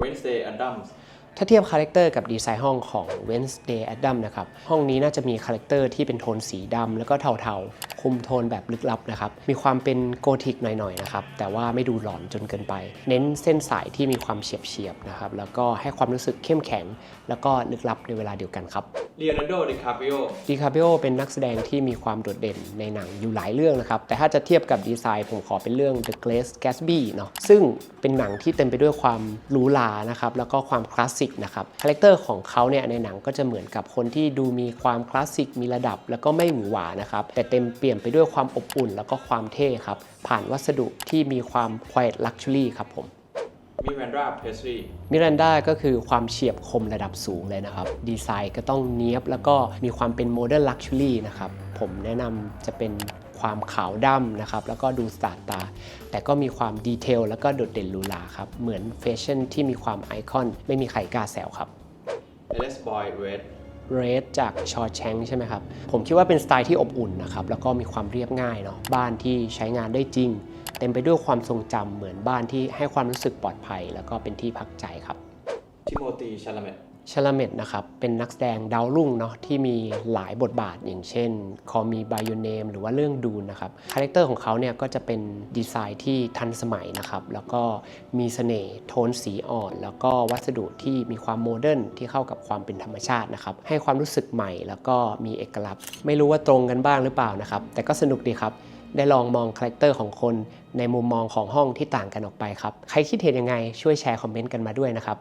Wednesday Adams ถ้าเทียบคาแรคเตอร์กับดีไซน์ห้องของ Wednesday Adam นะครับ ห้องนี้น่าจะมีคาแรคเตอร์ที่เป็นโทนสีดำแล้วก็เทาๆ คุมโทนแบบลึกลับนะครับ มีความเป็นโกธิกหน่อยๆนะครับ แต่ว่าไม่ดูหลอนจนเกินไป เน้นเส้นสายที่มีความเฉียบๆนะครับ แล้วก็ให้ความรู้สึกเข้มแข็ง แล้วก็ลึกลับในเวลาเดียวกันครับ Leonardo DiCaprio ดีคาเ i โอเป็นนักแสดงที่มีความโดดเด่นในหนังอยู่หลายเรื่องนะครับ แต่ถ้าจะเทียบกับดีไซน์ผมขอเป็นเรื่อง The Great Gatsby เนาะซึ่งเป็นหนังที่เต็มไปด้วยความหรูหรานะครับแล้วก็ความคลาสสิกนะครับคาแรคเตอร์ของเขาเนี่ยในหนังก็จะเหมือนกับคนที่ดูมีความคลาสสิกมีระดับ แล้วก็ไม่หวือหวานะครับแต่เต็มเปลี่ยนไปด้วยความอบอุ่น แล้วก็ความเท่ครับผ่านวัสดุที่มีความ quiet luxury ครับผม Miranda Presley มิรันดาก็คือความเฉียบคมระดับสูงเลยนะครับ ดีไซน์ก็ต้องเนี้ยบแล้วก็มีความเป็นโมเดิร์นลักชัวรี่นะครับ ผมแนะนำจะเป็นความขาวดำนะครับ แล้วก็ดูสะอาดตา แต่ก็มีความดีเทลแล้วก็โดดเด่นหรูหราครับ เหมือนแฟชั่นที่มีความไอคอน ไม่มีใครกล้าแซวครับ Alice Boy Red เรดจากชอ h ชงใช่ไหมครับ ผมคิดว่าเป็นสไตล์ที่อบอุ่นนะครับ แล้วก็มีความเรียบง่ายเนาะบ้านที่ใช้งานได้จริง เต็มไปด้วยความทรงจำเหมือนบ้านที่ให้ความรู้สึกปลอดภัย แล้วก็เป็นที่พักใจครับ Timothy Chalamet ชลเมตนะครับเป็นนักแสดงดาวรุ่งเนาะที่มีหลายบทบาทอย่างเช่น Call Me By Your Name หรือว่าเรื่องดูนนะครับคาแรคเตอร์ของเขาเนี่ยก็จะเป็นดีไซน์ที่ทันสมัยนะครับแล้วก็มีเสน่ห์โทนสีอ่อน แล้วก็วัสดุที่มีความโมเดิร์นที่เข้ากับความเป็นธรรมชาตินะครับให้ความรู้สึกใหม่ แล้วก็มีเอกลักษณ์ ไม่รู้ว่าตรงกันบ้างหรือเปล่านะครับแต่ก็สนุกดีครับ ได้ลองมองคาแรคเตอร์ของคนในมุมมองของห้องที่ต่างกันออกไปครับ ใครคิดเห็นยังไงช่วยแชร์คอมเมนต์กันมาด้วยนะครับ